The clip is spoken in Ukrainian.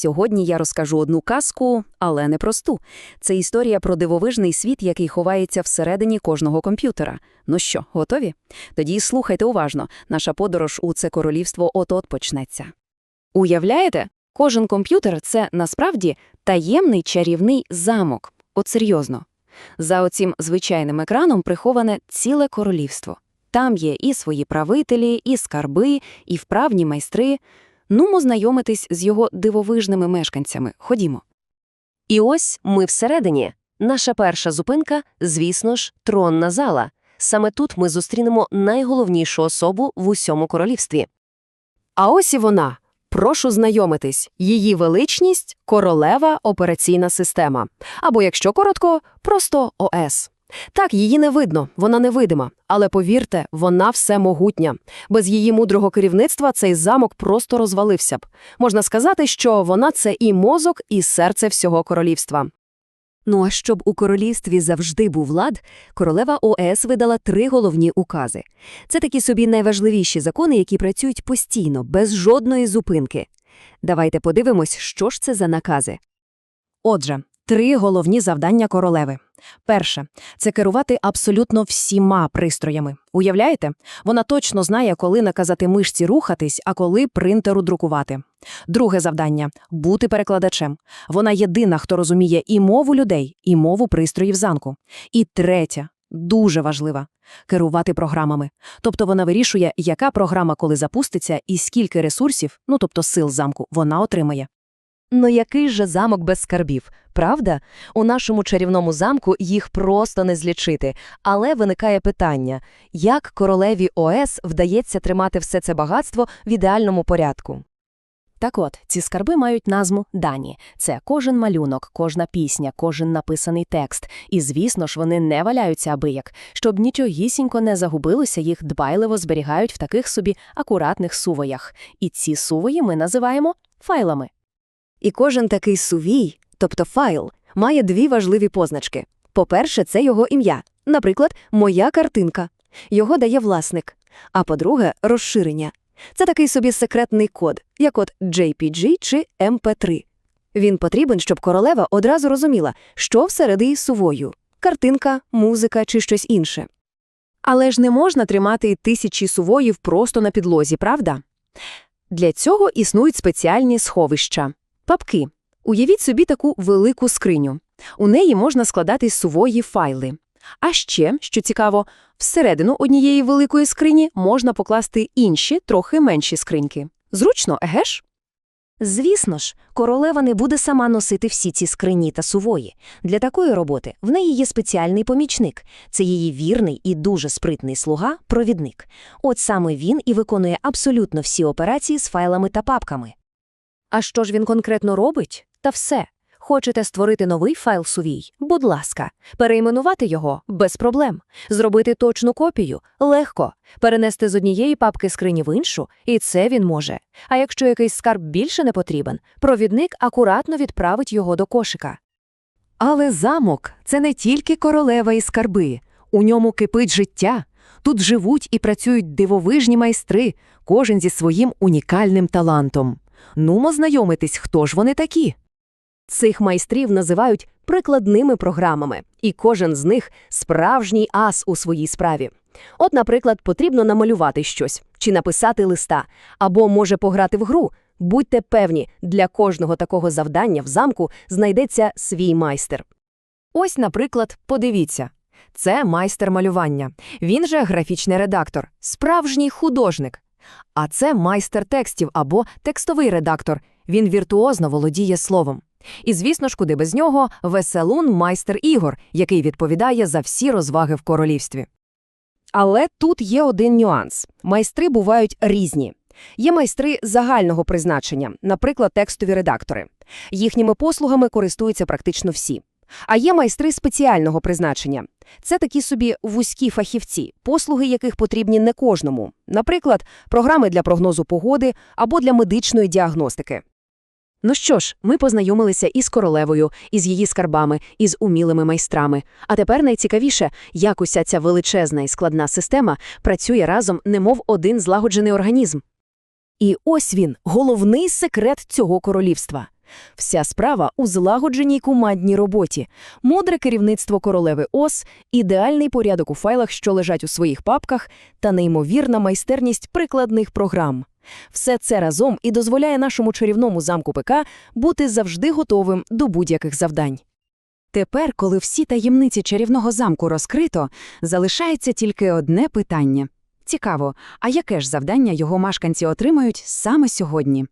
Сьогодні я розкажу одну казку, але не просту. Це історія про дивовижний світ, який ховається всередині кожного комп'ютера. Ну що, готові? Тоді слухайте уважно. Наша подорож у це королівство от-от почнеться. Уявляєте? Кожен комп'ютер – це насправді таємний чарівний замок. От серйозно. За оцім звичайним екраном приховане ціле королівство. Там є і свої правителі, і скарби, і вправні майстри. Нумо знайомитись з його дивовижними мешканцями. Ходімо. І ось ми всередині. Наша перша зупинка, звісно ж, тронна зала. Саме тут ми зустрінемо найголовнішу особу в усьому королівстві. А ось і вона. Прошу знайомитись. Її величність – королева операційна система. Або, якщо коротко, просто ОС. Так, її не видно, вона невидима. Але повірте, вона всемогутня. Без її мудрого керівництва цей замок просто розвалився б. Можна сказати, що вона – це і мозок, і серце всього королівства. Ну а щоб у королівстві завжди був лад, королева ОС видала три головні укази. Це такі собі найважливіші закони, які працюють постійно, без жодної зупинки. Давайте подивимось, що ж це за накази. Отже, три головні завдання королеви. Перше – це керувати абсолютно всіма пристроями. Уявляєте? Вона точно знає, коли наказати мишці рухатись, а коли принтеру друкувати. Друге завдання – бути перекладачем. Вона єдина, хто розуміє і мову людей, і мову пристроїв замку. І третя – дуже важлива – керувати програмами. Тобто вона вирішує, яка програма коли запуститься і скільки ресурсів, ну тобто сил замку, вона отримає. Ну який же замок без скарбів, правда? У нашому чарівному замку їх просто не злічити. Але виникає питання, як королеві ОС вдається тримати все це багатство в ідеальному порядку? Так от, ці скарби мають назву «Дані». Це кожен малюнок, кожна пісня, кожен написаний текст. І, звісно ж, вони не валяються абияк. Щоб нічогісінько не загубилося, їх дбайливо зберігають в таких собі акуратних сувоях. І ці сувої ми називаємо файлами. І кожен такий сувій, тобто файл, має дві важливі позначки. По-перше, це його ім'я, наприклад, «Моя картинка». Його дає власник. А по-друге, розширення. Це такий собі секретний код, як от JPG чи MP3. Він потрібен, щоб королева одразу розуміла, що всередині сувою – картинка, музика чи щось інше. Але ж не можна тримати тисячі сувоїв просто на підлозі, правда? Для цього існують спеціальні сховища. Папки. Уявіть собі таку велику скриню. У неї можна складати сувої файли. А ще, що цікаво, всередину однієї великої скрині можна покласти інші, трохи менші скриньки. Зручно, еге ж? Звісно ж, королева не буде сама носити всі ці скрині та сувої. Для такої роботи в неї є спеціальний помічник. Це її вірний і дуже спритний слуга – провідник. От саме він і виконує абсолютно всі операції з файлами та папками. А що ж він конкретно робить? Та все. Хочете створити новий файл сувій? Будь ласка. Перейменувати його? Без проблем. Зробити точну копію? Легко. Перенести з однієї папки скрині в іншу? І це він може. А якщо якийсь скарб більше не потрібен, провідник акуратно відправить його до кошика. Але замок – це не тільки королева і скарби. У ньому кипить життя. Тут живуть і працюють дивовижні майстри, кожен зі своїм унікальним талантом. Нумо знайомитись, хто ж вони такі. Цих майстрів називають прикладними програмами, і кожен з них справжній ас у своїй справі. От, наприклад, потрібно намалювати щось чи написати листа, або може пограти в гру. Будьте певні, для кожного такого завдання в замку знайдеться свій майстер. Ось, наприклад, подивіться. Це майстер малювання. Він же графічний редактор, справжній художник. А це майстер текстів або текстовий редактор. Він віртуозно володіє словом. І, звісно ж, куди без нього веселун майстер ігор, який відповідає за всі розваги в королівстві. Але тут є один нюанс. Майстри бувають різні. Є майстри загального призначення, наприклад, текстові редактори. Їхніми послугами користуються практично всі. А є майстри спеціального призначення. Це такі собі вузькі фахівці, послуги яких потрібні не кожному. Наприклад, програми для прогнозу погоди або для медичної діагностики. Ну що ж, ми познайомилися із королевою, із її скарбами, із умілими майстрами. А тепер найцікавіше, як уся ця величезна і складна система працює разом, немов один злагоджений організм. І ось він, головний секрет цього королівства. Вся справа у злагодженій командній роботі, мудре керівництво королеви ОС, ідеальний порядок у файлах, що лежать у своїх папках, та неймовірна майстерність прикладних програм. Все це разом і дозволяє нашому чарівному замку ПК бути завжди готовим до будь-яких завдань. Тепер, коли всі таємниці чарівного замку розкрито, залишається тільки одне питання. Цікаво, а яке ж завдання його мешканці отримають саме сьогодні?